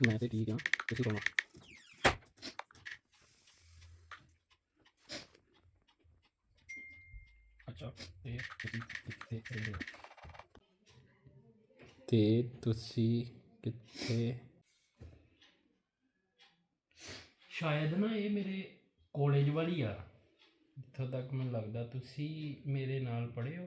ਮੈਂ ਤੇ ਠੀਕ ਆ ਤੁਸੀਂ ਕੌਣ ਅੱਛਾ ਤੇ ਤੁਸੀਂ ਕਿੱਥੇ ਰਹਿੰਦੇ ਹੋ ਤੇ ਤੁਸੀਂ ਕਿੱਥੇ ਸ਼ਾਇਦ ਨਾ ਇਹ ਮੇਰੇ ਕਾਲਜ ਵਾਲੀ ਆ। ਜਿੱਥੋਂ ਤੱਕ ਮੈਨੂੰ ਲੱਗਦਾ ਤੁਸੀਂ ਮੇਰੇ ਨਾਲ ਪੜ੍ਹੇ ਹੋ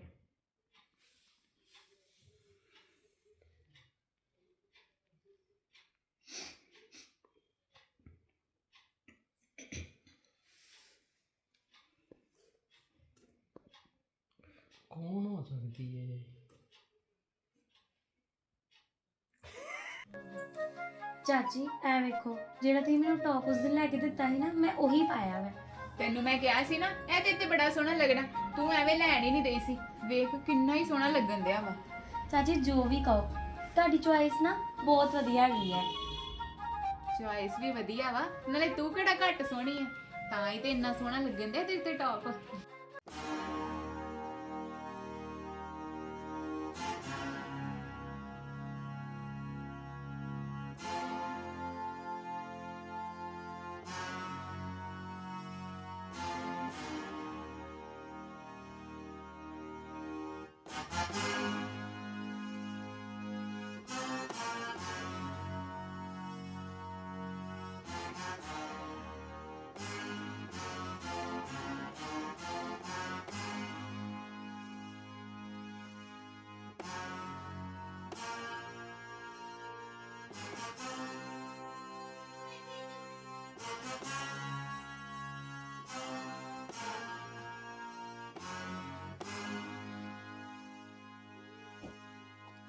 ਕੌਣ ਹੋ ਸਕਦੀ ਹੈ ਚਾਚੀ ਐ ਵੇਖੋ ਜਿਹੜਾ ਤੁਸੀਂ ਮੈਨੂੰ ਟੌਪ ਉਸ ਦਿਨ ਲੈ ਕੇ ਦਿੱਤਾ ਸੀ ਨਾ ਮੈਂ ਉਹੀ ਪਾਇਆ ਵਾ। ਤੈਨੂੰ ਮੈਂ ਕਿਹਾ ਸੀ ਨਾ ਇਹ ਤੇ ਤੇ ਬੜਾ ਸੋਹਣਾ ਲੱਗਣਾ ਤੂੰ ਐਵੇਂ ਲੈਣ ਹੀ ਨਹੀਂ ਦੇਈ ਸੀ। ਵੇਖ ਕਿੰਨਾ ਹੀ ਸੋਹਣਾ ਲੱਗਣ ਦਿਆ ਵਾ। ਚਾਚੀ ਜੋ ਵੀ ਕਹੋ ਤੁਹਾਡੀ ਚੁਆਇਸ ਨਾ ਬਹੁਤ ਵਧੀਆ ਹੈਗੀ ਹੈ। ਚੁਆਇਸ ਵੀ ਵਧੀਆ ਵਾ ਨਾਲੇ ਤੂੰ ਕਿਹੜਾ ਘੱਟ ਸੋਹਣੀ ਆ ਤਾਂ ਹੀ ਤੇ ਇੰਨਾ ਸੋਹਣਾ ਲੱਗਣ ਦਿਆ ਤੇਰੇ ਤੇ ਟੌਪ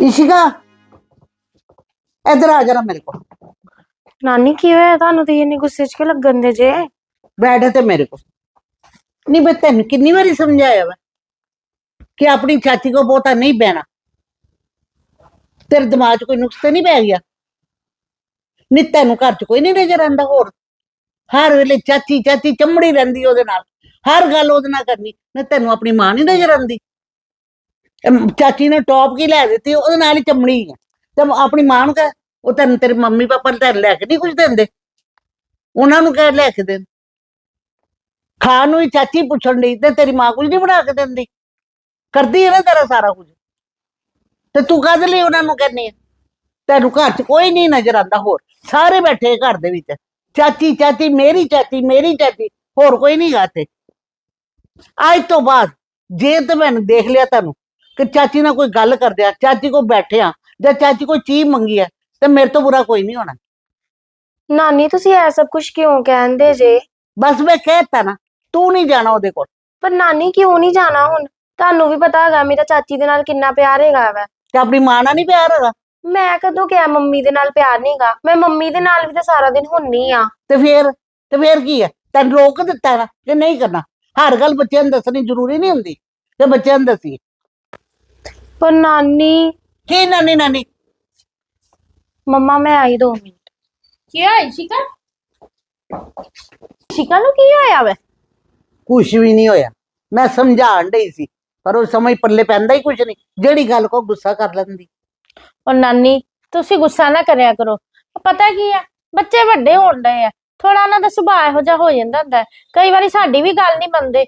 ਇਸ਼ਿਕਾ ਇੱਧਰ ਆ ਜਰਾ ਮੇਰੇ ਕੋਲ। ਨਾਨੀ ਕੀ ਹੋਇਆ? ਤੁਹਾਨੂੰ ਤੇ ਇੰਨੇ ਗੁੱਸੇ 'ਚ ਕਿ ਲੱਗਣ ਦੇ ਜੇ? ਬੈਠ ਤੇ ਮੇਰੇ ਕੋਲ। ਨਹੀਂ ਮੈਂ ਤੈਨੂੰ ਕਿੰਨੀ ਵਾਰੀ ਸਮਝਾਇਆ ਵਾ ਕਿ ਆਪਣੀ ਚਾਚੀ ਕੋ ਬਹੁਤਾ ਨਹੀਂ ਬਹਿਣਾ। ਤੇਰੇ ਦਿਮਾਗ 'ਚ ਕੋਈ ਨੁਕਸ ਤੇ ਨਹੀਂ ਪੈ ਗਿਆ? ਨਹੀਂ ਤੈਨੂੰ ਘਰ 'ਚ ਕੋਈ ਨਹੀਂ ਨਜ਼ਰ ਆਂਦਾ ਹੋਰ? ਹਰ ਵੇਲੇ ਚਾਚੀ ਚਾਚੀ ਚੰਮੜੀ ਰਹਿੰਦੀ ਉਹਦੇ ਨਾਲ। ਹਰ ਗੱਲ ਉਹਦੇ ਨਾਲ ਕਰਨੀ। ਨਾ ਤੈਨੂੰ ਆਪਣੀ ਮਾਂ ਨਹੀਂ ਨਜ਼ਰ ਆਂਦੀ ਅਮ ਚਾਚੀ ਨੇ ਟੌਪ ਕੀ ਲੈ ਦਿੱਤੀ, ਉਹਦੇ ਨਾਲ ਹੀ ਚੰਮੜੀ ਆ। ਤੇ ਆਪਣੀ ਮਾਂ ਨੂੰ ਕਹਿ, ਉਹ ਤੈਨੂੰ ਤੇਰੇ ਮੰਮੀ ਪਾਪਾ ਨੇ ਤੈਨੂੰ ਲੈ ਕੇ ਨਹੀਂ ਕੁਝ ਦਿੰਦੇ। ਉਹਨਾਂ ਨੂੰ ਕਹਿ ਲੈ ਕੇ ਦੇਣ ਖਾਣ ਨੂੰ ਹੀ ਚਾਚੀ ਪੁੱਛਣ ਲਈ ਤੇ ਤੇਰੀ ਮਾਂ ਕੁਝ ਨਹੀਂ ਬਣਾ ਕੇ ਦਿੰਦੀ। ਕਰਦੀ ਹੈ ਨਾ ਤੇਰਾ ਸਾਰਾ ਕੁਝ ਤੇ ਤੂੰ ਕਾਹਦੇ ਲਈ ਉਹਨਾਂ ਨੂੰ ਕਹਿੰਨੀ ਤੈਨੂੰ ਘਰ 'ਚ ਕੋਈ ਨਹੀਂ ਨਜ਼ਰ ਆਉਂਦਾ ਹੋਰ। ਸਾਰੇ ਬੈਠੇ ਘਰ ਦੇ ਵਿੱਚ। ਚਾਚੀ ਚਾਚੀ, ਮੇਰੀ ਚਾਚੀ ਮੇਰੀ ਚਾਚੀ, ਹੋਰ ਕੋਈ ਨਹੀਂ ਗਾਤੇ ਅੱਜ ਤੋਂ ਬਾਅਦ ਜੇ ਤੇ ਮੈਨੂੰ ਦੇਖ ਲਿਆ ਤੈਨੂੰ ਕਿ ਚਾਚੀ ਨਾਲ ਕੋਈ ਗੱਲ ਕਰਦੇ ਆ ਚਾਚੀ ਕੋ ਬੈਠਿਆ ਜਾਂ ਚਾਚੀ ਕੋਈ ਚੀਜ਼ ਮੰਗੀ ਹੈ ਤੇ ਮੇਰੇ ਤੋਂ ਬੁਰਾ ਕੋਈ ਨਹੀਂ ਹੋਣਾ। ਨਾਨੀ ਤੁਸੀਂ ਇਹ ਸਭ ਕੁਝ ਕਿਉਂ ਕਹਿੰਦੇ ਜੇ? ਬਸ ਮੈਂ ਕਹਿਤਾ ਨਾ ਤੂੰ ਨਹੀਂ ਜਾਣਾ ਉਹਦੇ ਕੋਲ। ਪਰ ਨਾਨੀ ਕਿਉਂ ਨਹੀਂ ਜਾਣਾ ਹੁਣ? ਤੁਹਾਨੂੰ ਵੀ ਪਤਾ ਹੈਗਾ ਮੇਰਾ ਚਾਚੀ ਦੇ ਨਾਲ ਕਿੰਨਾ ਪਿਆਰ ਹੈਗਾ ਵਾ। ਤੇ ਆਪਣੀ ਮਾਂ ਨਾਲ ਨਹੀਂ ਪਿਆਰ ਹੈਗਾ? ਮੈਂ ਕਦੋਂ ਕਿਹਾ ਮੰਮੀ ਦੇ ਨਾਲ ਪਿਆਰ ਨਹੀਂਗਾ ਮੈਂ ਮੰਮੀ ਦੇ ਨਾਲ ਵੀ ਤਾਂ ਸਾਰਾ ਦਿਨ ਹੁੰਨੀ ਆ। ਤੇ ਫੇਰ ਤੇ ਫੇਰ ਕੀ ਹੈ ਤੈਨੂੰ ਰੋਕ ਦਿੱਤਾ ਨਾ ਕਿ ਨਹੀਂ ਕਰਨਾ? ਹਰ ਗੱਲ ਬੱਚਿਆਂ ਨੂੰ ਦੱਸਣੀ ਜ਼ਰੂਰੀ ਨਹੀਂ ਹੁੰਦੀ ਤੇ ਬੱਚਿਆਂ ਨੂੰ ਦੱਸੀ ਪਰ ਨਾਨੀ। ਕੀ ਨਾਨੀ ਨਾਨੀ? ਮੰਮਾ ਮੈਂ ਆਈ ਦੋ ਮਿੰਟ। ਕੀ ਹੋਇਆ ਸ਼ਿਕਾ? ਸ਼ਿਕਾ ਨੂੰ ਕੀ ਹੋਇਆ ਵਾ? ਕੁਛ ਵੀ ਨਹੀਂ ਹੋਇਆ। ਮੈਂ ਸਮਝਾਣ ਡਈ ਸੀ ਪਰ ਉਹ ਸਮਝ ਪੱਲੇ ਪੈਂਦਾ ਹੀ ਕੁਛ ਨਹੀਂ। ਜਿਹੜੀ ਗੱਲ ਕੋ ਗੁੱਸਾ ਕਰ ਲੈਂਦੀ। ਔਰ ਨਾਨੀ ਤੁਸੀਂ ਗੁੱਸਾ ਨਾ ਕਰਿਆ ਕਰੋ। ਪਤਾ ਕੀ ਆ? ਬੱਚੇ ਵੱਡੇ ਹੋਣ ਡਏ ਆ। ਥੋੜਾ ਉਹਨਾਂ ਦਾ ਸੁਭਾਅ ਇਹੋ ਜਿਹਾ ਹੋ ਜਾਂਦਾ ਹੁੰਦਾ। ਹੈ। ਕਈ ਵਾਰੀ ਸਾਡੀ ਵੀ ਗੱਲ ਨਹੀਂ ਮੰਨਦੇ।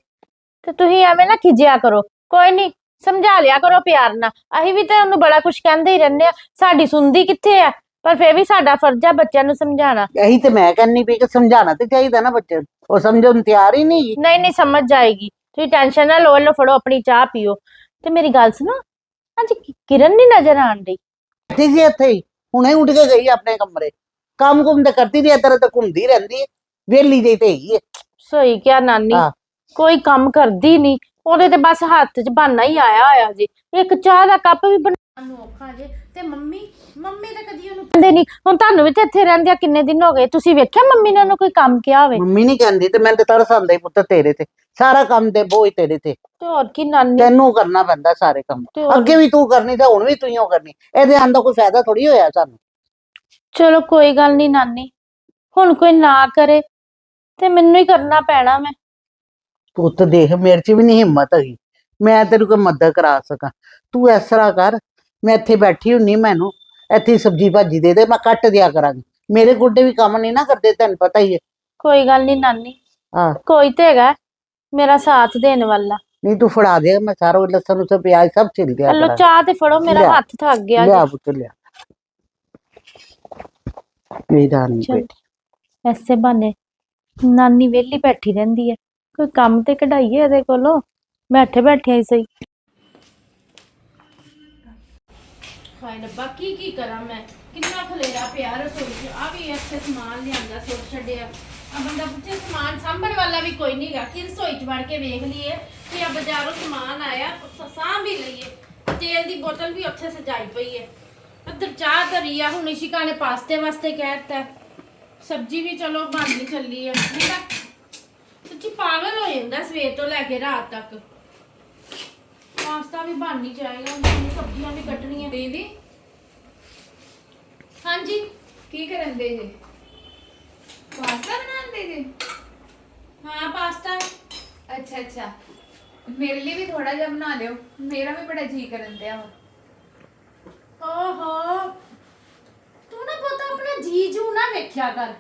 ਤੇ ਤੁਸੀਂ ਐਵੇਂ ਨਾ ਖਿਜਿਆ ਕਰੋ। ਕੋਈ ਨਹੀਂ ਸਮਝਾ ਲਿਆ ਕਰੋ ਪਿਆਰ ਨਾਲ। ਅਸੀਂ ਵੀ ਤਾਂ ਉਹਨੂੰ ਬੜਾ ਕੁਝ ਕਹਿੰਦੇ ਹੀ ਰਹਿੰਦੇ ਆ ਸਾਡੀ ਸੁਣਦੀ ਕਿੱਥੇ ਆ? ਪਰ ਫੇਰ ਵੀ ਸਾਡਾ ਫਰਜ਼ ਆ ਬੱਚਿਆਂ ਨੂੰ ਸਮਝਾਉਣਾ। ਇਹੀ ਤੇ ਮੈਂ ਕਹਿੰਨੀ ਪਈ ਕਿ ਸਮਝਾਣਾ ਤੇ ਚਾਹੀਦਾ ਨਾ ਬੱਚੇ ਨੂੰ। ਉਹ ਸਮਝਣ ਨੂੰ ਤਿਆਰ ਹੀ ਨਹੀਂ। ਨਹੀਂ ਨਹੀਂ ਸਮਝ ਜਾਏਗੀ। ਤੁਸੀਂ ਟੈਨਸ਼ਨ ਨਾ ਲਓ ਲਓ ਫੜੋ ਆਪਣੀ ਚਾਹ ਪੀਓ। ਤੇ ਮੇਰੀ ਗੱਲ ਸੁਣੋ ਅੱਜ ਕਿ- ਕਿਰਨ ਨਹੀਂ ਨਜ਼ਰ ਆਣ ਡਈ? ਬੈਠੀ ਸੀ ਇੱਥੇ ਹੀ। ਹੁਣੇ ਉੱਠ ਕੇ ਗਈ ਆਪਣੇ ਕਮਰੇ। ਕੰਮ ਕੁੰਮ ਤੇ ਕਰਦੀ ਨਹੀਂ ਇੱਧਰ ਤੇ ਘੁੰਮਦੀ ਰਹਿੰਦੀ ਹੈ। ਵਿਹਲੀ ਜਿਹੀ ਤੇ ਹੈਗੀ ਹੈ। ਸਹੀ ਕਿਹਾ ਨਾਨੀ। ਹਾਂ। ਕੋਈ ਕੰਮ ਕਰਦੀ ਨਹੀਂ। ਉਹਦੇ ਤੇ ਬਸ ਹੱਥ 'ਚ ਬਹਾਨਾ ਹੀ ਆਇਆ ਹੋਇਆ ਜੀ। ਇੱਕ ਚਾਹ ਦਾ ਕੱਪ ਵੀ ਬਣਾਉਣ ਨੂੰ ਔਖਾ ਜੇ। ਤੇ ਮੰਮੀ ਮੰਮੀ ਤਾਂ ਕਦੀ ਉਹਨੂੰ ਕਹਿੰਦੇ ਨਹੀਂ ਹੁਣ ਤੁਹਾਨੂੰ ਵੀ ਤੇ ਇੱਥੇ ਰਹਿੰਦਿਆਂ ਕਿੰਨੇ ਦਿਨ ਹੋ ਗਏ? ਤੁਸੀਂ ਵੇਖਿਆ ਮੰਮੀ ਨੇ ਉਹਨੂੰ ਕੋਈ ਕੰਮ ਕਿਹਾ ਹੋਵੇ? ਮੰਮੀ ਨਹੀਂ ਕਹਿੰਦੀ ਤੇ ਮੈਨੂੰ ਤੇ ਤਰਸ ਆਉਂਦਾ ਹੀ ਪੁੱਤ ਤੇਰੇ ਤੇ। ਸਾਰਾ ਕੰਮ ਤੇ ਬੋਝ ਤੇਰੇ ਤੇ। ਤੇ ਹੋਰ ਕੀ ਨਾਨੀ ਤੈਨੂੰ ਕਰਨਾ ਪੈਂਦਾ ਸਾਰੇ ਕੰਮ। ਤੇ ਹੋਰ ਅੱਗੇ ਵੀ ਤੂੰ ਕਰਨੀ ਤੇ ਹੁਣ ਵੀ ਤੂੰ ਹੀ ਓ ਕਰਨੀ। ਇਹਦੇ ਆਉਣ ਦਾ ਕੋਈ ਫਾਇਦਾ ਥੋੜੀ ਹੋਇਆ ਸਾਨੂੰ। ਚਲੋ ਕੋਈ ਗੱਲ ਨਹੀਂ ਨਾਨੀ। ਹੁਣ ਕੋਈ ਨਾ ਕਰੇ ਤੇ ਮੈਨੂੰ ਹੀ ਕਰਨਾ ਪੈਣਾ ਮੈਂ। ਪੁੱਤ ਦੇਖ ਮੇਰੇ 'ਚ ਵੀ ਨਹੀਂ ਹਿੰਮਤ ਹੈਗੀ। ਮੈਂ ਤੇਰੀ ਕੋਈ ਮਦਦ ਕਰਾ ਸਕਾਂ। ਤੂੰ ਇਸ ਤਰ੍ਹਾਂ ਕਰ ਮੈਂ ਇੱਥੇ ਬੈਠੀ ਹੁੰਨੀ ਮੈਨੂੰ ਇੱਥੇ ਸਬਜੀ ਭਾਜੀ ਦੇ ਦੇ ਮੈਂ ਕੱਟ ਦਿਆ ਕਰਾਂਗੀ। ਮੇਰੇ ਗੋਡੇ ਵੀ ਕੰਮ ਨਹੀਂ ਨਾ ਕਰਦੇ ਤੈਨੂੰ ਪਤਾ ਹੀ ਹੈ। ਕੋਈ ਗੱਲ ਨਹੀਂ ਨਾਨੀ। ਹਾਂ। ਕੋਈ ਤੇ ਹੈਗਾ ਮੇਰਾ ਸਾਥ ਦੇਣ ਵਾਲਾ। ਨਹੀਂ ਤੂੰ ਫੜਾ ਦੇ ਮੈਂ ਸਾਰਾ ਉਹ ਲਸਣ ਉਸੇ ਪਿਆਜ਼ ਸਭ ਛਿਲ ਦਿਆ ਲੋ। ਚਾਹ ਤੇ ਫੜੋ ਮੇਰਾ। ਹੱਥ ਥੱਕ ਗਿਆ ਲਿਆ। ਪੁੱਤ ਲਿਆ। ਮੇਰਾ ਨਹੀਂ ਚੱਲ ਐਸੇ ਬਹਾਨੇ ਨਾਨੀ ਵਿਹਲੀ ਬੈਠੀ ਰਹਿੰਦੀ ਹੈ। ਕੋਈ ਕੰਮ ਤੇ ਕਢਾਈਏ ਇਹਦੇ ਕੋਲੋਂ? ਬੈਠੇ ਬੈਠੇ ਹੀ ਸਹੀ। ਹਾਏ ਰੱਬਾ, ਕੀ ਕੀ ਕਰਾਂ ਮੈਂ? ਕਿੰਨਾ ਖਲੇਰਾ ਪਿਆ ਰਸੋਈ 'ਚ। ਆ ਵੀ ਇੱਥੇ ਸਮਾਨ ਲਿਆਂਦਾ, ਸੁੱਟ ਛੱਡਿਆ। ਆ ਬੰਦਾ ਪੁੱਛੇ, ਸਮਾਨ ਸਾਂਭਣ ਵਾਲਾ ਵੀ ਕੋਈ ਨਹੀਂਗਾ ਕਿ ਰਸੋਈ 'ਚ ਵੜ ਕੇ ਵੇਖ ਲਈਏ? ਕਿ ਆ ਬਾਜ਼ਾਰੋਂ ਸਮਾਨ ਆਇਆ? ਸ- ਸਾਂਭ ਵੀ ਲਈਏ। ਤੇਲ ਦੀ ਬੋਤਲ ਵੀ ਉੱਥੇ ਸਜਾਈ ਪਈ ਹੈ ਉੱਧਰ ਚਾਹ ਧਰੀ ਆ, ਹੁਣ ਇਸ਼ਿਕਾ ਨੇ ਪਾਸਤੇ ਵਾਸਤੇ ਕਹਿ ਦਿੱਤਾ। ਸਬਜ਼ੀ ਵੀ ਚਲੋ ਬਣ ਨਹੀਂ ਚੱਲੀ ਹੈ ਮੇਰਾ ਸੱਚੀ ਪਾਗਲ ਹੋ ਜਾਂਦਾ ਸਵੇਰ ਤੋਂ ਲੈ ਕੇ ਰਾਤ ਤੱਕ। ਪਾਸਤਾ ਵੀ ਬਣ ਨਹੀਂ ਜਾਏਗਾ ਸਬਜ਼ੀਆਂ ਵੀ ਕੱਟਣੀਆਂ। ਦੀਦੀ? ਹਾਂਜੀ। ਕੀ ਕਰਨ ਦੇ ਜੇ? ਪਾਸਤਾ ਬਣਾਉਂਦੇ ਜੇ? ਹਾਂ ਪਾਸਤਾ। ਅੱਛਾ ਅੱਛਾ। ਮੇਰੇ ਲਈ ਵੀ ਥੋੜਾ ਜਿਹਾ ਬਣਾ ਲਿਓ ਮੇਰਾ ਵੀ ਬੜਾ ਜੀ ਕਰਨ ਦਿਆ ਓਹੋ। ਤੂੰ ਨਾ ਪਤਾ ਆਪਣਾ ਜੀ ਜੂ ਨਾ ਵੇਖਿਆ ਕਰ।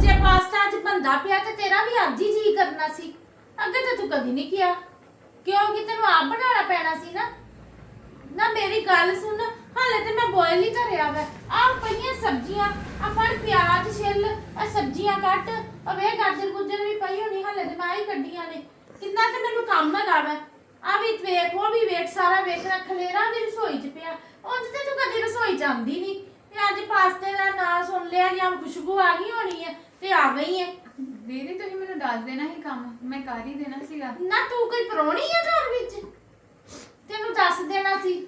ਜੇ ਪਾਸਤਾ ਅੱਜ ਬੰਦਾ ਪਿਆ ਤੇ ਤੇਰਾ ਵੀ ਅੱਜ ਹੀ ਜੀ ਕਰਨਾ ਸੀ। ਅੱਗੇ ਤਾਂ ਤੂੰ ਕਦੀ ਨਹੀਂ ਕਿਹਾ। ਕਿਉਂਕਿ ਤੈਨੂੰ ਆਪ ਬਣਾਉਣਾ ਪੈਣਾ ਸੀ ਨਾ? ਨਾ ਮੇਰੀ ਗੱਲ ਸੁਣ, ਹਾਲੇ ਤੇ ਮੈਂ ਬੋਇਲ ਹੀ ਕਰਿਆ ਵਾ। ਆਹ ਪਈਆਂ ਸਬਜ਼ੀਆਂ ਆ ਫੜ ਪਿਆਜ਼, ਛਿੱਲ ਆ ਸਬਜ਼ੀਆਂ ਕੱਟ। ਆ ਵੇ ਗਾਜਰ ਗੁੱਜਰ ਵੀ ਪਈ ਹੋਣੀ, ਹਾਲੇ ਤੇ ਮੈਂ ਹੀ ਕੱਢੀਆਂ ਨੇ। ਕਿੰਨਾ ਤੇ ਮੈਨੂੰ ਕੰਮ ਹੈਗਾ ਵਾ। ਆ ਵੀ ਵੇਖ, ਉਹ ਵੀ ਵੇਖ, ਸਾਰਾ ਵੇਖ ਰੱਖ ਖਲੇਰਾ ਵੀ ਰਸੋਈ 'ਚ ਪਿਆ। ਉਂਝ ਤੇ ਤੂੰ ਕਦੀ ਰਸੋਈ 'ਚ ਆਉਂਦੀ ਨਹੀਂ। ਤੇ ਅੱਜ ਪਾਸਤੇ ਦਾ ਨਾਂ ਸੁਣ ਲਿਆ, ਜਾਂ ਖੁਸ਼ਬੂ ਆ ਗਈ ਹੋਣੀ ਹੈ ਤੇ ਆ ਗਈ ਹੈ ਦੀਦੀ ਤੁਸੀਂ ਮੈਨੂੰ ਦੱਸ ਦੇਣਾ ਹੀ ਕੰਮ। ਮੈਂ ਕਰ ਹੀ ਦੇਣਾ ਸੀਗਾ। ਨਾ ਤੂੰ ਕੋਈ ਪਰੋਣੀ ਹੈ ਘਰ ਵਿੱਚ? ਤੈਨੂੰ ਦੱਸ ਦੇਣਾ ਸੀ।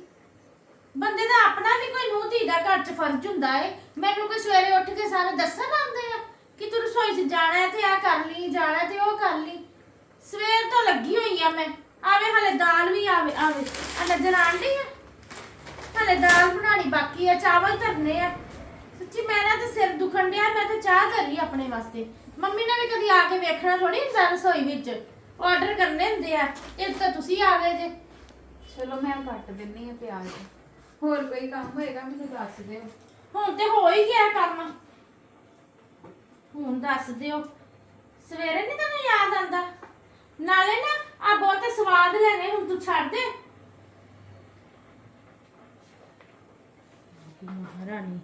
ਬੰਦੇ ਦਾ ਆਪਣਾ ਵੀ ਕੋਈ ਨੂੰਹ ਧੀ ਦਾ ਘਰ 'ਚ ਫਰਜ਼ ਹੁੰਦਾ ਏ। ਮੈਨੂੰ ਕੋਈ ਸਵੇਰੇ ਉੱਠ ਕੇ ਸਾਰੇ ਦੱਸਣ ਆਉਂਦੇ ਆ ਕਿ ਤੂੰ ਰਸੋਈ 'ਚ ਜਾਣਾ ਹੈ ਤੇ ਆ ਕਰ ਲਈ ਜਾਣਾ ਹੈ ਤੇ ਉਹ ਕਰ ਲਈ। ਸਵੇਰ ਤੋਂ ਲੱਗੀ ਹੋਈ ਆ ਮੈਂ। ਆਵੇ ਹਲੇ ਦਾਲ ਵੀ ਆਵੇ ਆਵੇ। ਆ ਨਜ਼ਰ ਆਂਦੀ ਆ। ਹਲੇ ਦਾਲ ਬਣਾਣੀ ਬਾਕੀ ਆ ਚਾਵਲ ਧਰਨੇ ਆ। ਸੱਚੀ ਮੇਰਾ ਤੇ ਸਿਰ ਦੁਖਣ ਡਿਆ ਮੈਂ ਤੇ ਚਾਹ ਧਰੀ ਆਪਣੇ ਵਾਸਤੇ। ਮੰਮੀ ਨੇ ਵੀ ਕਦੀ ਆ ਕੇ ਵੇਖਣਾ ਥੋੜੀ ਹੁੰਦਾ ਰਸੋਈ ਵਿੱਚ। ਆਰਡਰ ਕਰਨੇ ਹੁੰਦੇ ਆ ਇਹ ਤਾਂ ਤੁਸੀਂ ਆ ਗਏ ਜੇ। ਚਲੋ ਮੈਂ ਕੱਟ ਦਿੰਨੀ ਆ ਪਿਆਜ਼। ਹੋਰ ਕੋਈ ਕੰਮ ਹੋਏਗਾ ਮੈਨੂੰ ਦੱਸ ਦਿਓ। ਹੁਣ ਤੇ ਹੋ ਹੀ ਗਿਆ ਕੰਮ। ਹੁਣ ਦੱਸ ਦਿਓ। ਸਵੇਰੇ ਨਹੀਂ ਤੈਨੂੰ ਯਾਦ ਆਂਦਾ ਨਾਲੇ ਨਾ ਆ ਬਹੁਤੇ ਸਵਾਦ ਲੈਣੇ ਹੁਣ ਤੂੰ ਛੱਡ ਦੇ। ਮਹਾਰਾਣੀ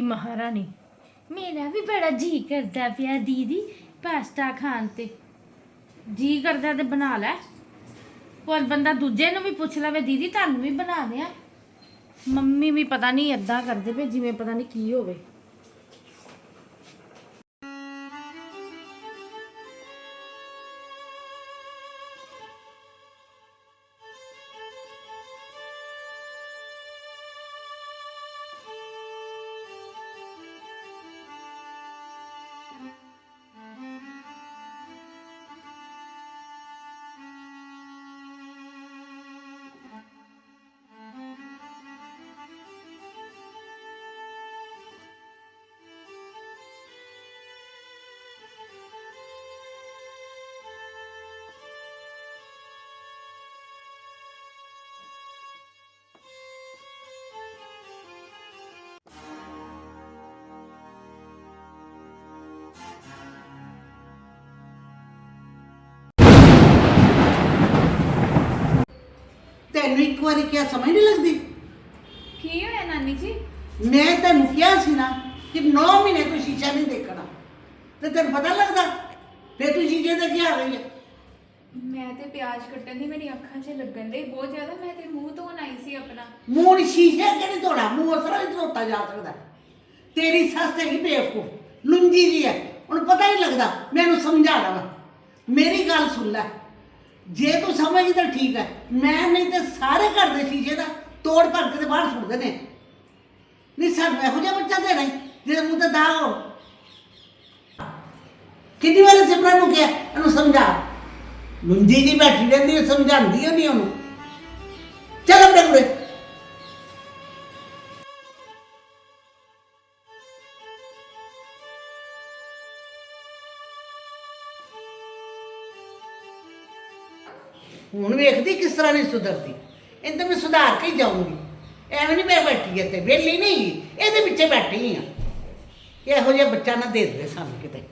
ਆ ਮਹਾਰਾਣੀ। ਮੇਰਾ ਵੀ ਬੜਾ ਜੀ ਕਰਦਾ ਪਿਆ ਦੀਦੀ ਪਾਸਤਾ ਖਾਣ ਤੇ। ਜੀ ਕਰਦਾ ਤੇ ਬਣਾ ਲੈ। ਹੋਰ ਬੰਦਾ ਦੂਜੇ ਨੂੰ ਵੀ ਪੁੱਛ ਲਵੇ, ਦੀਦੀ ਤੁਹਾਨੂੰ ਵੀ ਬਣਾ ਦਿਆਂ। ਮੰਮੀ ਵੀ ਪਤਾ ਨਹੀਂ ਏਦਾਂ ਕਰਦੇ ਪਏ, ਜਿਵੇਂ ਪਤਾ ਨਹੀਂ ਕੀ ਹੋਵੇ। ਤੈਨੂੰ ਇੱਕ ਵਾਰੀ ਕਿਹਾ ਸਮਝ ਨਹੀਂ ਲੱਗਦੀ? ਕੀ ਹੋਇਆ ਨਾਨੀ ਜੀ? ਮੈਂ ਤੈਨੂੰ ਕਿਹਾ ਸੀ ਨਾ ਕਿ 9 ਮਹੀਨੇ ਤੂੰ ਸ਼ੀਸ਼ਾ ਨਹੀਂ ਦੇਖਣਾ। ਤੇ ਤੈਨੂੰ ਪਤਾ ਲੱਗਦਾ? ਤੇ ਤੂੰ ਸ਼ੀਸ਼ੇ ਤੇ ਕੀ ਆ ਗਈ ਹੈ ਮੈਂ ਤੇ ਪਿਆਜ਼ ਕੱਟਣ ਦੀ ਮੇਰੀ ਅੱਖਾਂ 'ਚ ਲੱਗਣ ਦੇ ਬਹੁਤ ਜ਼ਿਆਦਾ ਮੈਂ ਤੇ ਮੂੰਹ ਧੋਣ ਆਈ ਸੀ ਆਪਣਾ। ਮੂੰਹ ਨੀ ਸ਼ੀਸ਼ੇ ਕਿਹੜੀ ਧੋਣਾ? ਮੂੰਹ ਤਰ੍ਹਾਂ ਹੀ ਧੋਤਾ ਜਾ ਸਕਦਾ। ਤੇਰੀ ਸੱਸ ਤੇ ਹੀ ਬੇਵਕੂਫ ਲੁੰਜੀ ਜੀ ਹੈ। ਹੁਣ ਪਤਾ ਹੀ ਲੱਗਦਾ ਮੈਨੂੰ ਸਮਝਾ ਵਾ ਮੇਰੀ ਗੱਲ ਸੁਣ ਲੈ। ਜੇ ਤੂੰ ਸਮਝੀ ਤਾਂ ਠੀਕ ਹੈ। ਮੈਂ ਨਹੀਂ ਤੇ ਸਾਰੇ ਘਰ ਦੇ ਸ਼ੀਸ਼ੇ ਦਾ ਤੋੜ ਭਰ ਕੇ ਤੇ ਬਾਹਰ ਸੁੱਟਦੇ ਨੇ ਨਹੀਂ ਸਾਨੂੰ ਇਹੋ ਜਿਹਾ ਬੱਚਾ ਦੇਣਾ ਈ, ਜਿਹਦੇ ਮੂੰਹ ਤੇ ਦਾਗ ਹੋ ਕਿੰਨੀ ਵਾਰੀ ਸਿਮਰਨ ਨੂੰ ਕਿਹਾ ਇਹਨੂੰ ਸਮਝਾ। ਲੁੰਜੀ ਜੀ ਬੈਠੀ ਰਹਿੰਦੀ ਹੈ ਸਮਝਾਉਂਦੀ ਓ ਨਹੀਂ ਉਹਨੂੰ। ਚੱਲ ਆਪਣੇ ਕੋਲੇ ਵੇਖਦੀ ਕਿਸ ਤਰ੍ਹਾਂ ਨਹੀਂ ਸੁਧਰਦੀ। ਇਹਨੂੰ ਤਾਂ ਮੈਂ ਸੁਧਾਰ ਕੇ ਹੀ ਜਾਊਂਗੀ। ਐਵੇਂ ਨਹੀਂ ਮੈਂ ਬੈਠੀ ਇੱਥੇ, ਵਿਹਲੀ ਨਹੀਂ ਇਹਦੇ ਪਿੱਛੇ ਬੈਠੀ ਆ। ਇਹੋ ਜਿਹਾ ਬੱਚਾ ਨਾ ਦੇ ਦੇਵੇ ਸਾਨੂੰ ਕਿਤੇ।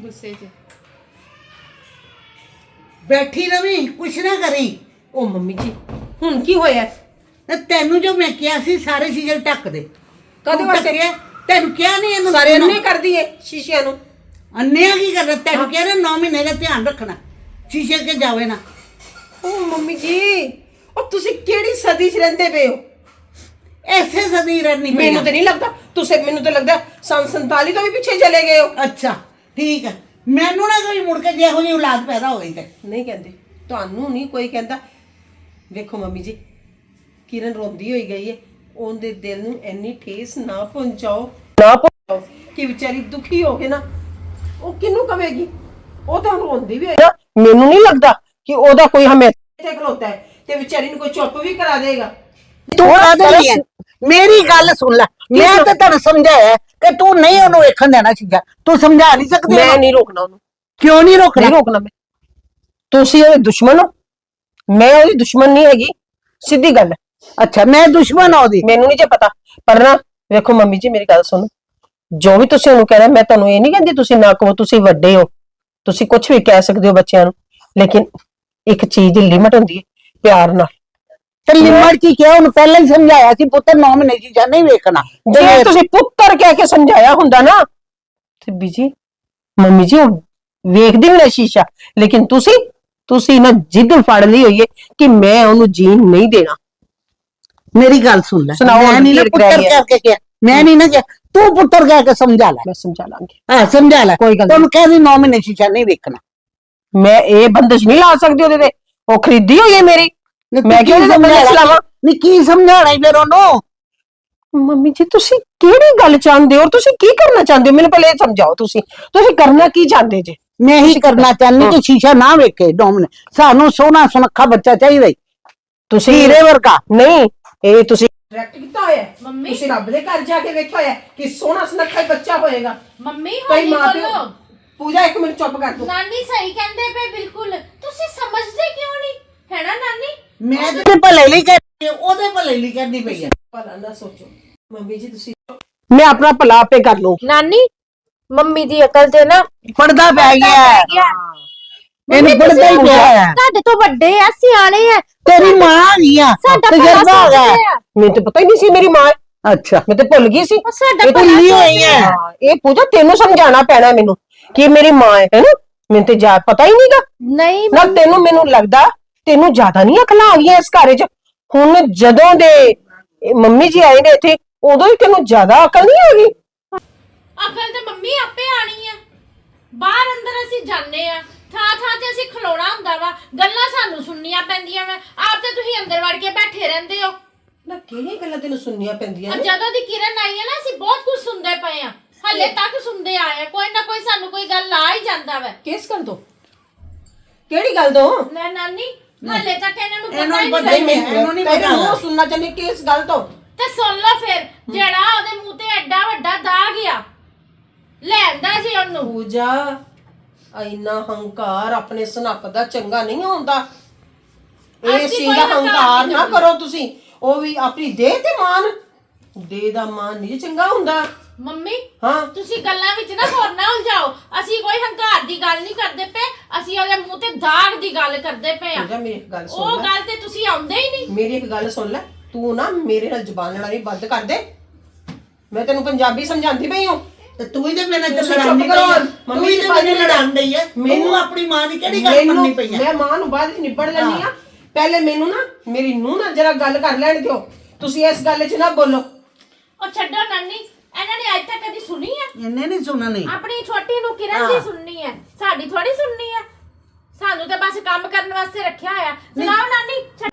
ਗੁੱਸੇ 'ਚ। ਬੈਠੀ ਰਵੀ ਕੁਛ ਨਾ ਕਰੀ। ਉਹ ਮੰਮੀ ਜੀ ਹੁਣ ਕੀ ਹੋਇਆ? ਤੇ ਤੈਨੂੰ ਜੋ ਮੈਂ ਕਿਹਾ ਸੀ ਸਾਰੇ ਸੀਜ਼ਨ ਢੱਕ ਦੇ। ਕਾਹਦੇ ਤੂੰ ਵਾਸਤੇ? ਢੱਕਿਆ? ਤੈਨੂੰ ਕਿਹਾ ਨਹੀਂ ਇਹਨੂੰ ਸਾਰੇ ਅੰਨੇ ਕਰਦੀ ਏ ਸ਼ੀਸ਼ਿਆਂ ਨੂੰ। ਅੰਨਿਆ ਕੀ ਕਰਦਾ ਤੈਨੂੰ ਕਿਹਾ ਨਾ 9 ਮਹੀਨੇ ਦਾ ਧਿਆਨ ਰੱਖਣਾ। ਸ਼ੀਸ਼ੇ ਕੇ ਜਾਵੇ ਨਾ। ਉਹ ਮੰਮੀ ਜੀ ਉਹ ਤੁਸੀਂ ਕਿਹੜੀ ਸਦੀ 'ਚ ਰਹਿੰਦੇ ਪਏ ਹੋ? ਐਸੇ ਸਦੀ ਰਹਿਣੀ ਮੈਨੂੰ ਤਾਂ ਨਹੀਂ ਲੱਗਦਾ ਤੁਸੀਂ ਮੈਨੂੰ ਤਾਂ ਲੱਗਦਾ ਸੰਨ 47 ਤੋਂ ਵੀ ਪਿੱਛੇ ਚਲੇ ਗਏ ਹੋ। ਅੱਛਾ। ਠੀਕ ਹੈ। ਮੈਨੂੰ ਨਾ ਕੋਈ ਮੁੜ ਕੇ ਜੇ ਇਹੋ ਜਿਹੀ ਔਲਾਦ ਪੈਦਾ ਹੋ ਗਈ ਤੇ। ਨਹੀਂ ਕਹਿੰਦੇ। ਤੁਹਾਨੂੰ ਨਹੀਂ ਕੋਈ ਕਹਿੰਦਾ। ਵੇਖੋ ਮੰਮੀ ਜੀ ਕਿਰਨ ਰੋਂਦੀ ਹੋਈ ਗਈ ਹੈ। ਉਹਦੇ ਦਿਲ ਨੂੰ ਇੰਨੀ ਠੇਸ ਨਾ ਪਹੁੰਚਾਓ। ਨਾ ਪਹੁੰਚਾਓ ਕਿ ਵਿਚਾਰੀ ਦੁਖੀ ਹੋ ਕੇ ਨਾ। ਉਹ ਕਿਹਨੂੰ ਕਵੇਗੀ? ਉਹ ਤਾਂ ਰੋਂਦੀ ਵੀ ਹੈ। ਨਾ ਮੈਨੂੰ ਨਹੀਂ ਲੱਗਦਾ ਕਿ ਉਹਦਾ ਕੋਈ ਹਮੇ ਇੱਥੇ ਖਲੋਤਾ ਹੈ ਤੇ ਵਿਚਾਰੀ ਨੂੰ ਕੋਈ ਚੁੱਪ ਵੀ ਕਰਾ ਦੇਗਾ। ਤੂੰ ਕਾਹਦੇ ਲਈ ਹੈ ਮੇਰੀ ਗੱਲ ਸੁਣ ਲੈ। ਮੈਂ ਤਾਂ ਤੈਨੂੰ ਸਮਝਾਇਆ ਕਿ ਤੂੰ ਨਹੀਂ ਉਹਨੂੰ ਵੇਖਣ ਦੇਣਾ ਸੀਗਾ ਤੂੰ ਸਮਝਾ ਨਹੀਂ ਸਕਦੀ ਮੈਂ ਉਹਨੂੰ? ਨਹੀਂ ਰੋਕਣਾ ਉਹਨੂੰ। ਕਿਉਂ ਨਹੀਂ ਰੋਕਣਾ? ਨਹੀਂ ਰੋਕਣਾ ਮੈਂ। ਤੁਸੀਂ ਉਹਦੇ ਦੁਸ਼ਮਣ ਹੋ? ਮੈਂ ਉਹਦੀ ਦੁਸ਼ਮਣ ਨਹੀਂ ਹੈਗੀ। ਸਿੱਧੀ ਗੱਲ। ਹੈ ਅੱਛਾ ਮੈਂ ਦੁਸ਼ਮਣ ਹਾਂ ਉਹਦੀ। ਮੈਨੂੰ ਨਹੀਂ ਜੇ ਪਤਾ। ਪਰ ਨਾ ਵੇਖੋ ਮੰਮੀ ਜੀ ਮੇਰੀ ਗੱਲ ਸੁਣੋ। ਜੋ ਵੀ ਤੁਸੀਂ ਉਹਨੂੰ ਕਹਿਣਾ ਮੈਂ ਤੁਹਾਨੂੰ ਇਹ ਨਹੀਂ ਕਹਿੰਦੀ ਤੁਸੀਂ ਨਾ ਕਹੋ ਤੁਸੀਂ ਵੱਡੇ ਹੋ। ਤੁਸੀਂ ਕੁਝ ਵੀ ਕਹਿ ਸਕਦੇ ਹੋ ਬੱਚਿਆਂ ਨੂੰ। ਲੇਕਿਨ ਇੱਕ ਚੀਜ਼ ਦੀ ਲਿਮਟ ਹੁੰਦੀ ਹੈ ਪਿਆਰ ਨਾਲ। ਤੇ ਲਿਮਟ ਕੀ ਕਿਹਾ ਉਹਨੂੰ ਪਹਿਲਾਂ ਹੀ ਸਮਝਾਇਆ ਸੀ ਪੁੱਤਰ 9 ਮਹੀਨੇ ਦੀ ਜਾਂ ਨਹੀਂ ਵੇਖਣਾ। ਜੇ ਤੁਸੀਂ ਪੁੱਤਰ ਕਹਿ ਕੇ ਸਮਝਾਇਆ ਹੁੰਦਾ ਨਾ ਤੇ ਬੀਜੀ ਮੰਮੀ ਜੀ ਉਹ ਵੇਖਦੀ ਵੀ ਨਾ ਸ਼ੀਸ਼ਾ ਲੇਕਿਨ ਤੁਸੀਂ ਤੁਸੀਂ ਨਾ ਜਿੱਦ ਫੜ ਲਈ ਹੋਈ ਹੈ ਕਿ ਮੈਂ ਉਹਨੂੰ ਜੀਣ ਨਹੀਂ ਦੇਣਾ। ਮੇਰੀ ਗੱਲ ਸੁਣ ਲੈ ਸੁਣਾਓ ਮੈਂ ਨਹੀਂ ਨਾ ਕੀ ਰਹਿ ਪੁੱਤਰ ਗਿਆ? ਕਰਕੇ ਕਿਹਾ ਮੈਂ ਨਹੀਂ ਨਾ ਕਿਹਾ ਤੂੰ ਪੁੱਤਰ ਕਹਿ ਕੇ ਸਮਝਾ ਲੈ। ਮੈਂ ਸਮਝਾ ਲਾਂਗੀ। ਹਾਂ ਸਮਝਾ ਲੈ। ਕੋਈ ਗੱਲ ਨਹੀਂ। ਉਹਨੂੰ ਕਹਿ ਦੀ 9 ਮਹੀਨੇ ਸ਼ੀਸ਼ਾ ਨਹੀਂ ਵੇਖਣਾ। ਮੈਂ ਇਹ ਬੰਦਸ਼ ਨਹੀਂ ਲਾ ਸਕਦੀ ਉਹਦੇ ਤੇ। ਉਹ ਖਰੀਦੀ ਹੋਈ ਹੈ ਮੇਰੀ। ਨਹੀਂ, ਮੈਂ ਨਹੀਂ ਕੀ ਸਮਝਾਣਾ ਫਿਰ ਉਹਨੂੰ? ਮੰਮੀ ਜੀ ਤੁਸੀਂ ਕਿਹੜੀ ਗੱਲ ਚਾਹੁੰਦੇ ਹੋ ਔਰ ਤੁਸੀਂ ਕੀ ਕਰਨਾ ਚਾਹੁੰਦੇ ਹੋ? ਮੈਨੂੰ ਪਹਿਲੇ ਸਮਝਾਓ ਤੁਸੀਂ। ਤੁਸੀਂ ਕਰਨਾ ਕੀ ਚਾਹੁੰਦੇ ਜੇ? ਮੈਂ ਹੀ ਕਰਨਾ ਚਾਹੁੰਦੀ ਕਿ ਸ਼ੀਸ਼ਾ ਨਾ ਵੇਖੇ ਡੋਮਨੇ। ਸਾਨੂੰ ਸੋਹਣਾ ਸੁਨੱਖਾ ਬੱਚਾ ਚਾਹੀਦਾ। ਤੁਸੀਂ ਹੀਰੇ ਵਰਗਾ। ਨਹੀਂ। ਇਹ ਤੁਸੀਂ ਡਾਇਰੈਕਟ ਕੀਤਾ ਹੋਇਆ ਮੰਮੀ ਤੁਸੀਂ ਰੱਬ ਦੇ ਘਰ ਜਾ ਕੇ ਵੇਖਿਆ ਹੋਇਆ ਕਿ ਸੋਹਣਾ ਸੁਨੱਖਾ ਬੱਚਾ ਹੋਏਗਾ? ਮੰਮੀ ਪਿਓ ਬੋਲੋ। ਪੂਜਾ ਇੱਕ ਮਿੰਟ ਚੁੱਪ ਕਰ ਦੋ ਨਾਨੀ ਸਹੀ ਕਹਿੰਦੇ ਪਏ ਬਿਲਕੁਲ ਤੁਸੀਂ ਸਮਝਦੇ ਕਿਉਂ ਨਹੀਂ ਹੈ ਨਾ ਨਾਨੀ ਮੈਂ ਤੇ ਭਲੇ ਲਈ ਕਹਿੰਦੀ ਹਾਂ, ਉਹਦੇ ਭਲੇ ਲਈ ਕਹਿੰਦੀ ਪਈ ਹੈ ਭਲਾ ਨਾ ਸੋਚੋ। ਮੰਮੀ ਜੀ ਤੁਸੀਂ ਮੈਂ ਆਪਣਾ ਭਲਾ ਆਪੇ ਕਰ ਲੂੰ ਨਾਨੀ ਮੰਮੀ ਦੀ ਅਕਲ ਤੇ ਨਾ ਪਰਦਾ ਪੈ ਗਿਆ। ਹੈ। ਇਹਨੂੰ ਪੜਦਾ ਹੀ ਪਿਆ ਹੈ। ਤੁਹਾਡੇ ਤੋਂ ਵੱਡੇ ਆ ਸਿਆਣੇ ਆ। ਤੇਰੀ ਮਾਂ ਆ ਗਈ ਆ। ਸਾਡਾ ਭਲਾ ਤਜਰਬਾ ਆ ਗਿਆ। ਆ। ਮੈਨੂੰ ਤਾਂ ਪਤਾ ਹੀ ਨਹੀਂ ਸੀ ਮੇਰੀ ਮਾਂ। ਅੱਛਾ। ਮੈਂ ਤੇ ਭੁੱਲ ਗਈ ਸੀ। ਉਹ ਸਾਡਾ ਇਹ ਭਲਾ ਭੁੱਲੀ ਹੋਈ ਸੋਚਦੇ ਹੈ। ਆ। ਹਾਂ, ਇਹ ਪੂਜਾ ਤੈਨੂੰ ਸਮਝਾਉਣਾ ਪੈਣਾ ਮੈਨੂੰ ਕਿ ਇਹ ਮੇਰੀ ਮਾਂ ਹੈ ਹੈਨਾ? ਮੈਨੂੰ ਤੇ ਜਾ ਪਤਾ ਹੀ ਨਹੀਂਗਾ। ਨਹੀਂ ਨਾ ਤੈਨੂੰ ਮੈਨੂੰ ਲੱਗਦਾ ਤੈਨੂੰ ਜ਼ਿਆਦਾ ਨਹੀਂ ਅਕਲਾਂ ਆ ਗਈਆਂ ਇਸ ਘਰ 'ਚ? ਹੁਣ ਜਦੋਂ ਦੇ ਇਹ ਮੰਮੀ ਜੀ ਆਏ ਨੇ ਇੱਥੇ ਉਦੋਂ ਹੀ ਤੈਨੂੰ ਜ਼ਿਆਦਾ ਅਕਲ ਨਹੀਂ ਆ ਗਈ? ਅਕਲ ਤੇ ਮੰਮੀ ਆਪੇ ਆਣੀ ਆ। ਬਾਹਰ ਅੰਦਰ ਅਸੀਂ ਜਾਂਦੇ ਆ। ਥਾਂ ਥਾਂ ਤੇ ਅਸੀਂ ਖਲੋਣਾ ਹੁੰਦਾ ਵਾ। ਗੱਲਾਂ ਸਾਨੂੰ ਸੁਣਨੀਆਂ ਪੈਂਦੀਆਂ ਵਾ। ਆਪ ਤੇ ਤੁਸੀਂ ਅੰਦਰ ਵੜ ਕੇ ਬੈਠੇ ਰਹਿੰਦੇ ਹੋ। ਨਾ ਕਿਹੜੀਆਂ ਗੱਲਾਂ ਤੈਨੂੰ ਸੁਣਨੀਆਂ ਪੈਂਦੀਆਂ ਨੇ? ਜਦੋਂ ਦੀ ਕਿਰਨ ਆਈ ਹੈ ਨਾ ਅਸੀਂ ਬਹੁਤ ਕੁਝ ਸੁਣਦੇ ਪਏ ਆ। ਹੱਲੇ ਤੱਕ ਸੁਣਦੇ ਆਏ ਆ। ਕੋਈ ਨਾ ਕੋਈ ਸਾਨੂੰ ਕੋਈ ਗੱਲ ਆ ਹੀ ਜਾਂਦਾ ਵਾ। ਕਿਸ ਗੱਲ ਤੋਂ? ਕਿਹੜੀ ਗੱਲ ਤੋਂ? ਨਾ ਨਾਨੀ ਹੱਲੇ ਤੱਕ ਇਹਨਾਂ ਨੂੰ ਪਤਾ ਹੀ ਨਹੀਂ ਨਹੀਂ ਇਹਨੂੰ ਨਹੀਂ ਪਤਾ। ਮੂੰਹੋਂ ਸੁਣਨਾ ਚਾਹੁੰਦੀ ਕਿਸ ਗੱਲ ਤੋਂ? ਤੇ ਸੁਣ ਲਓ ਫਿਰ ਜਿਹੜਾ ਉਹਦੇ ਮੂੰਹ ਤੇ ਐਡਾ ਵੱਡਾ ਦਾਗ ਆ। ਲੈਂਦਾ ਜੀ ਉਹਨੂੰ। ਪੂਜਾ ਇੰਨਾ ਹੰਕਾਰ ਆਪਣੇ ਸਨੱਪ ਦਾ ਚੰਗਾ ਨਹੀਂ ਹੁੰਦਾ ਇਹ ਅਸੀਂ ਸੀ ਕੋਈ ਦਾ ਹੰਕਾਰ ਹੰਕਾਰ ਨਹੀਂ ਨਾ ਕਰੋ ਤੁਸੀਂ। ਉਹ ਵੀ ਆਪਣੀ ਦੇਹ ਤੇ ਮਾਨ ਦੇਹ ਦਾ ਮਾਨ ਨਹੀਂ ਚੰਗਾ ਹੁੰਦਾ। ਮੰਮੀ ਹਾਂ? ਤੁਸੀਂ ਗੱਲਾਂ ਵਿੱਚ ਨਾ ਹੋਰ ਨਾ ਉਲਝਾਓ। ਅਸੀਂ ਕੋਈ ਹੰਕਾਰ ਦੀ ਗੱਲ ਨਹੀਂ ਕਰਦੇ ਪਏ ਅਸੀਂ ਉਹਦੇ ਮੂੰਹ ਤੇ ਦਾਗ ਦੀ ਗੱਲ ਕਰਦੇ ਪਏ ਆ। ਪੂਜਾ ਮੇਰੀ ਇੱਕ ਗੱਲ ਉਹ ਸੁਣ ਲੈ। ਗੱਲ ਤੇ ਤੁਸੀਂ ਆਉਂਦੇ ਹੀ ਨਹੀਂ। ਮੇਰੀ ਇੱਕ ਗੱਲ ਸੁਣ ਲੈ ਤੂੰ ਨਾ ਮੇਰੇ ਨਾਲ ਜ਼ੁਬਾਨ ਲੜਾਈ ਬੰਦ ਕਰ ਦੇ। ਮੈਂ ਤੈਨੂੰ ਪੰਜਾਬੀ ਸਮਝਾਉਂਦੀ ਪਈ ਹਾਂ। ਤੇ ਤੂੰ ਹੀ ਤੇ ਮੇਰੇ ਨਾਲ ਤੁਸੀਂ ਚੁੱਪ ਕਰੋ। ਪਈ ਹੈ ਮੰਮੀ ਤੂੰ ਹੀ ਜੀ ਤੇ ਮੈਨੂੰ ਬਾਜੀ ਹੈ ਮੈਨੂੰ- ਮੈਨੂੰ ਆਪਣੀ ਮਾਂ ਦੀ ਕਿਹੜੀ ਗੱਲ ਮੰਨਣੀ ਪਈ ਹੈ ਮੈਂ ਮਾਂ ਨੂੰ ਬਾਅਦ ਵਿੱਚ ਨਿਬੜ ਲੈਣੀ ਆ ਪਹਿਲੇ ਮੈਨੂੰ ਨਾ ਮੇਰੀ ਨੂੰਹ ਨਾਲ ਜਰਾ ਗੱਲ ਕਰ ਲੈਣ ਦਿਓ। ਤੁਸੀਂ ਇਸ ਗੱਲ 'ਚ ਨਾ ਬੋਲੋ। ਉਹ ਛੱਡੋ ਨਾਨੀ ਇਹਨਾਂ ਨੇ ਅੱਜ ਤੱਕ ਕਦੀ ਸੁਣੀ ਆ? ਇਹਨੇ ਨਹੀਂ ਸੁਣਨੀ। ਆਪਣੀ ਛੋਟੀ ਨੂੰ ਕਿਰਨ ਦੀ ਸੁਣਨੀ ਹੈ ਸਾਡੀ ਥੋੜੀ ਸੁਣਨੀ ਹੈ ਸਾਨੂੰ ਤਾਂ ਬਸ ਕੰਮ ਕਰਨ ਵਾਸਤੇ ਰੱਖਿਆ ਹੋਇਆ। ਸੁਣਾਓ ਨਾਨੀ ਛੱਡ-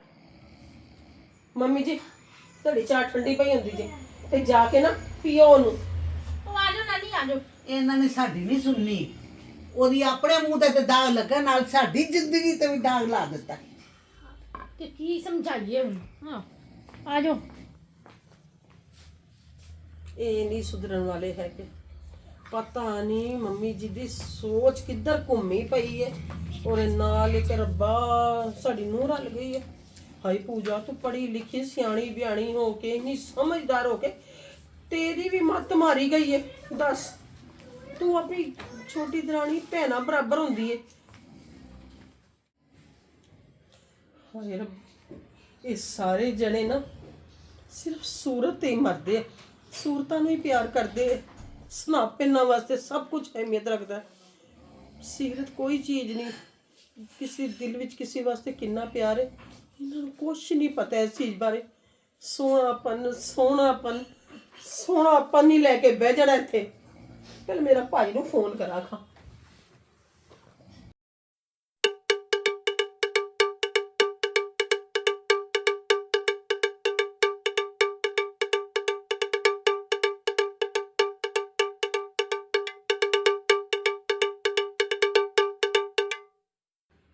ਮੰਮੀ ਜੀ ਤੁਹਾਡੀ ਚਾਹ ਠੰਡੀ ਪਈ ਹੁੰਦੀ ਜੇ। ਤੇ ਜਾ ਕੇ ਨਾ ਪੀਓ ਉਹਨੂੰ। ਉਹ ਆ ਜਾਓ ਨਾਨੀ ਆ ਜਾਓ। ਇਹਨਾਂ ਨੇ ਸਾਡੀ ਨਹੀਂ ਸੁਣਨੀ। ਉਹਦੀ ਆਪਣੇ ਮੂੰਹ ਤੇ ਤੇ ਦਾਗ ਲੱਗਾ ਨਾਲ ਸਾਡੀ ਜ਼ਿੰਦਗੀ ਤੇ ਵੀ ਦਾਗ ਲਾ ਦਿੱਤਾ। ਤੇ ਕੀ ਸਮਝਾਈਏ ਹੁਣ? ਹਾਂ ਆ ਜਾਓ। ਇਹ ਨਹੀਂ ਸੁਧਰਨ ਵਾਲੇ ਹੈਗੇ। ਪਤਾ ਨਹੀਂ ਮੰਮੀ ਜੀ ਦੀ ਸੋਚ ਕਿੱਧਰ ਘੁੰਮੀ ਪਈ ਹੈ ਔਰ ਨਾਲ ਇੱਕ ਰੱਬਾ, ਸਾਡੀ ਨੂੰਹ ਰਲ ਗਈ ਹੈ ਹਾਈ ਪੂਜਾ, ਤੂੰ ਪੜ੍ਹੀ ਲਿਖੀ, ਸਿਆਣੀ ਬਿਆਣੀ ਹੋ ਕੇ, ਇੰਨੀ ਸਮਝਦਾਰ ਹੋ ਕੇ ਤੇਰੀ ਵੀ ਮੱਤ ਮਾਰੀ ਗਈ ਹੈ ਦੱਸ, ਤੂੰ ਆਪਣੀ ਛੋਟੀ ਦਰਾਣੀ ਭੈਣਾ ਬਰਾਬਰ ਹੁੰਦੀ ਹੈ ਹਾਏ ਰੱਬ, ਇਹ ਸਾਰੇ ਜਣੇ ਨਾ ਸਿਰਫ ਸੂਰਤ ਤੇ ਮਰਦੇ ਆ। ਸੂਰਤਾਂ ਨੂੰ ਹੀ ਪਿਆਰ ਕਰਦੇ ਆ। ਸਨਾਪਿਨਾਂ ਵਾਸਤੇ ਸਭ ਕੁਝ ਅਹਿਮੀਅਤ ਰੱਖਦਾ ਸੀਰਤ ਕੋਈ ਚੀਜ਼ ਨਹੀਂ। ਕਿਸੇ ਦਿਲ ਵਿੱਚ ਕਿਸੇ ਵਾਸਤੇ ਕਿੰਨਾ ਪਿਆਰ ਹੈ। ਇਹਨਾਂ ਨੂੰ ਕੁਝ ਨਹੀਂ ਪਤਾ ਇਸ ਚੀਜ਼ ਬਾਰੇ। ਸੋਹਣਾਪਨ ਸੋਹਣਾਪਨ ਸੋਹਣਾਪਨ ਹੀ ਲੈ ਕੇ ਬਹਿ ਜਾਣਾ ਇੱਥੇ। ਪਹਿਲਾਂ ਮੇਰਾ ਭਾਈ ਨੂੰ ਫੋਨ ਕਰਾਂ, ਖਾਂ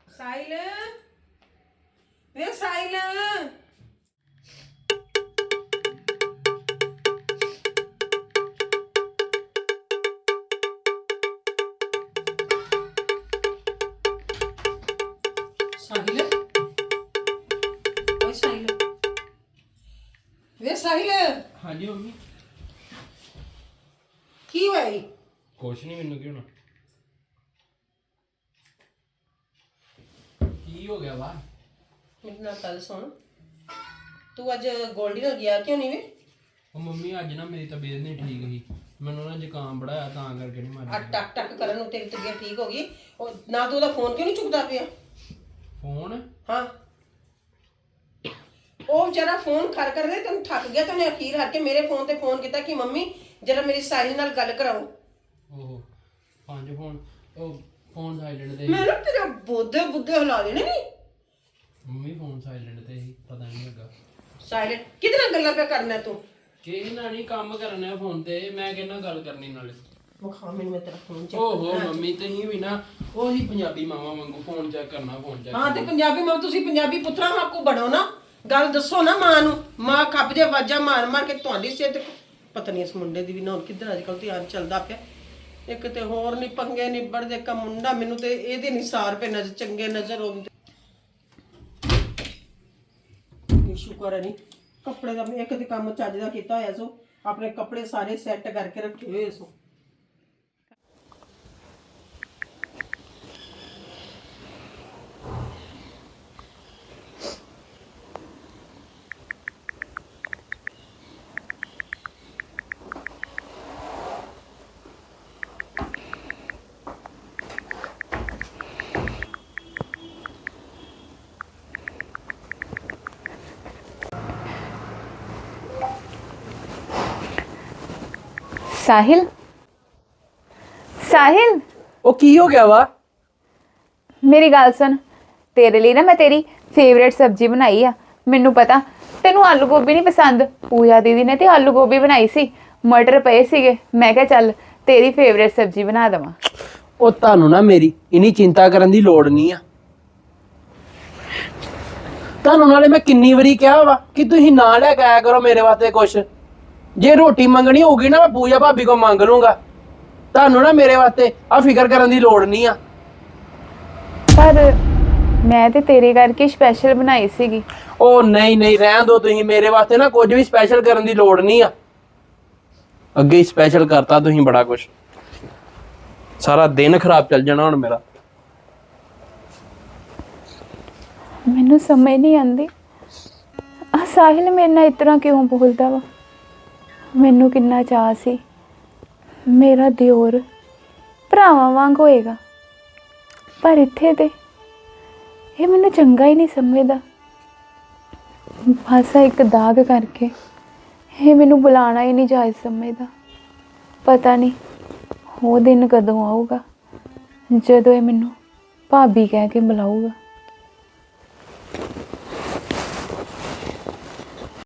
ਸਾਹਿਲ ਵੇ ਸਾਹਿਲ ਸਾਹਿਲ ਓਏ ਸਾਹਿਲ ਵੇ ਸਾਹਿਲ ਹਾਂਜੀ ਮੰਮੀ। ਕੀ ਹੋਇਆ ਈ? ਕੁਛ ਨਹੀਂ ਮੈਨੂੰ ਕੀ ਹੋਣਾ? ਕੀ ਹੋ ਗਿਆ ਵਾ ਮੇਰੇ ਨਾਲ ਗੱਲ ਸੁਣ। ਤੂੰ ਅੱਜ ਗੋਲਡੀ ਨਾਲ ਗਿਆ ਕਿਉਂ ਨਹੀਂ ਵੇ? ਉਹ ਮੰਮੀ ਅੱਜ ਨਾ ਮੇਰੀ ਤਬੀਅਤ ਨਹੀਂ ਠੀਕ ਸੀ। ਮੈਨੂੰ ਨਾ ਜ਼ੁਕਾਮ ਬੜਾ ਆ ਤਾਂ ਕਰਕੇ ਨਹੀਂ ਆ ਮਾਰੀ ਟਕ ਟਕ ਕਰਨ ਨੂੰ ਤੇਰੀ ਤਬੀਅਤ ਠੀਕ ਹੋ ਗਈ। ਉਹ ਨਾ ਤੂੰ ਉਹਦਾ ਫੋਨ ਕਿਉਂ ਨਹੀਂ ਚੁੱਕਦਾ ਪਿਆ? ਫੋਨ? ਹਾਂ। ਉਹ ਵਿਚਾਰਾ ਫੋਨ ਕਰ ਕਰਦੇ ਤੈਨੂੰ ਥੱਕ ਗਿਆ ਤੇ ਉਹਨੇ ਅਖੀਰ ਹਰ ਕੇ ਮੇਰੇ ਫੋਨ ਤੇ ਫੋਨ ਕੀਤਾ ਕਿ ਮੰਮੀ ਜਰਾ ਮੇਰੀ ਸਾਹਿਲ ਨਾਲ ਗੱਲ ਕਰਾਓ। ਉਹ ਪੰਜ ਫੋਨ ਉਹ ਫੋਨ ਸਾਇਲੈਂਟ ਤੇ ਸੀ। ਮੈਂ ਨਾ ਤੇਰੇ ਬੁੱਧੇ ਬੁੱਧੇ ਹਿਲਾ ਦੇਣੇ ਨਹੀਂ ਮੰਮੀ ਫੋਨ ਸਾਇਲੈਂਟ ਤੇ ਸੀ ਪਤਾ ਨਹੀਂ ਲੱਗਾ। ਸਾਇਲੈਂਟ ਕਿਹਦੇ ਨਾਲ ਗੱਲਾਂ ਪਿਆ ਕਰਨਾ ਤੂੰ? ਕਿ ਨਾ ਨਹੀਂ ਕੰਮ ਕਰਨਾ ਫੋਨ ਤੇ ਮੈਂ ਕਿਹਨਾਂ ਗੱਲ ਕਰਨੀ ਨਾਲੇ। ਵਿਖਾ ਮੈਨੂੰ ਮੈਂ ਤੇਰਾ ਫੋਨ ਚੈੱਕ ਓਹੋ ਮੰਮੀ ਤੁਸੀਂ ਵੀ ਨਾ ਉਹੀ ਪੰਜਾਬੀ ਮਾਵਾ ਵਾਂਗੂ ਫੋਨ ਚੈੱਕ ਕਰਨਾ ਫੋਨ ਚੈੱਕ ਹਾਂ ਤੇ ਪੰਜਾਬੀ ਮਾਂ ਤੁਸੀਂ ਪੰਜਾਬੀ ਪੁੱਤਰਾਂ ਵਾਂਗੂ ਬਣੋ ਨਾ। ਗੱਲ ਦੱਸੋ ਨਾ ਮਾਂ ਨੂੰ। ਮਾਂ ਖੱਪ ਦੇ ਵਾਜਾ ਮਾਰ ਮਾਰ ਕੇ ਤੁਹਾਡੀ ਸਿਹਤ ਪਤਾ ਨਹੀਂ ਇਸ ਮੁੰਡੇ ਦੀ ਵੀ ਨਾ ਹੁਣ ਕਿੱਧਰ ਅੱਜ ਕੱਲ ਧਿਆਨ ਚੱਲਦਾ ਪਿਆ। ਇੱਕ ਤੇ ਹੋਰ ਨਹੀਂ ਪੰਗੇ ਨਿਬੜਦੇ ਕਾ ਮੁੰਡਾ ਮੈਨੂੰ ਤੇ ਇਹਦੇ ਨਹੀਂ ਸਾਰ ਪੇ ਨਜ਼ਰ, ਚੰਗੇ ਨਜ਼ਰ ਆਉਂਦੇ ਸ਼ੁਕਰ ਹੈ ਨਹੀਂ ਕੱਪੜੇ ਦਾ ਇੱਕ ਤੇ ਕੰਮ ਚੱਜ ਦਾ ਕੀਤਾ ਹੋਇਆ ਸੋ, ਆਪਣੇ ਕੱਪੜੇ ਸਾਰੇ ਸੈੱਟ ਕਰਕੇ ਰੱਖੇ ਹੋਏ ਸੋ। ਸਾਹਿਲ। ਸਾਹਿਲ? ਉਹ ਕੀ ਹੋ ਗਿਆ ਵਾ? ਮੇਰੀ ਗੱਲ ਸੁਣ। ਤੇਰੇ ਲਈ ਨਾ ਮੈਂ ਤੇਰੀ ਫੇਵਰੇਟ ਸਬਜ਼ੀ ਬਣਾਈ ਆ। ਮੈਨੂੰ ਪਤਾ ਤੈਨੂੰ ਆਲੂ ਗੋਭੀ ਨਹੀਂ ਪਸੰਦ। ਪੂਜਾ ਦੀਦੀ ਨੇ ਤੇ ਆਲੂ ਗੋਭੀ ਬਣਾਈ ਸੀ। ਮਟਰ ਪਏ ਸੀਗੇ। ਮੈਂ ਕਿਹਾ ਚੱਲ ਤੇਰੀ ਫੇਵਰੇਟ ਸਬਜ਼ੀ ਬਣਾ ਦਵਾਂ। ਉਹ ਤੁਹਾਨੂੰ ਨਾ ਮੇਰੀ ਇਨੀ ਚਿੰਤਾ ਕਰਨ ਦੀ ਲੋੜ ਨਹੀਂ ਆ। ਤੁਹਾਨੂੰ ਨਾਲੇ ਮੈਂ ਕਿੰਨੀ ਵਾਰੀ ਕਿਹਾ ਵਾ ਕਿ ਤੁਸੀਂ ਨਾ ਲੈ ਕੇ ਆਇਆ ਕਰੋ ਮੇਰੇ ਵਾਸਤੇ ਕੁਛ। ਜੇ ਰੋਟੀ ਮੰਗਣੀ ਹੋਊਗੀ ਨਾ ਮੈਂ ਪੂਜਾ ਭਾਬੀ ਕੋ ਮੰਗ ਲੂੰਗਾ। ਤੁਹਾਨੂੰ ਨਾ ਮੇਰੇ ਵਾਸਤੇ ਆ ਫਿਕਰ ਕਰਨ ਦੀ ਲੋੜ ਨਹੀਂ ਆ। ਪਰ ਮੈਂ ਤੇ ਤੇਰੇ ਕਰਕੇ ਸਪੈਸ਼ਲ ਬਣਾਈ ਸੀਗੀ। ਉਹ ਨਹੀਂ ਨਹੀਂ ਰਹਿਣ ਦਿਓ ਤੁਸੀਂ। ਮੇਰੇ ਵਾਸਤੇ ਨਾ ਕੁਝ ਵੀ ਸਪੈਸ਼ਲ ਕਰਨ ਦੀ ਲੋੜ ਨਹੀਂ ਆ। ਅੱਗੇ ਹੀ ਸਪੈਸ਼ਲ ਕਰਤਾ ਤੁਸੀਂ ਬੜਾ ਕੁਝ। ਸਾਰਾ ਦਿਨ ਖਰਾਬ ਚੱਲ ਜਾਣਾ ਹੁਣ ਮੇਰਾ। ਮੈਨੂੰ ਸਮਝ ਨਹੀਂ ਆਉਂਦੀ। ਆ ਸਾਹਿਲ ਮੇਰੇ ਨਾਲ ਇਤਨਾ ਕਿਉਂ ਬੋਲਦਾ ਵਾ? ਮੈਨੂੰ ਕਿੰਨਾ ਚਾਅ ਸੀ। ਮੇਰਾ ਦਿਓਰ ਭਰਾਵਾਂ ਵਾਂਗ ਹੋਏਗਾ। ਪਰ ਇੱਥੇ ਤੇ ਇਹ ਮੈਨੂੰ ਚੰਗਾ ਹੀ ਨਹੀਂ ਸਮਝਦਾ। ਬਸ ਇੱਕ ਦਾਗ ਕਰਕੇ ਇਹ ਮੈਨੂੰ ਬੁਲਾਣਾ ਹੀ ਨਹੀਂ ਜਾਇਜ਼ ਸਮਝਦਾ। ਪਤਾ ਨਹੀਂ ਉਹ ਦਿਨ ਕਦੋਂ ਆਊਗਾ, ਜਦੋਂ ਇਹ ਮੈਨੂੰ ਭਾਬੀ ਕਹਿ ਕੇ ਬੁਲਾਊਗਾ।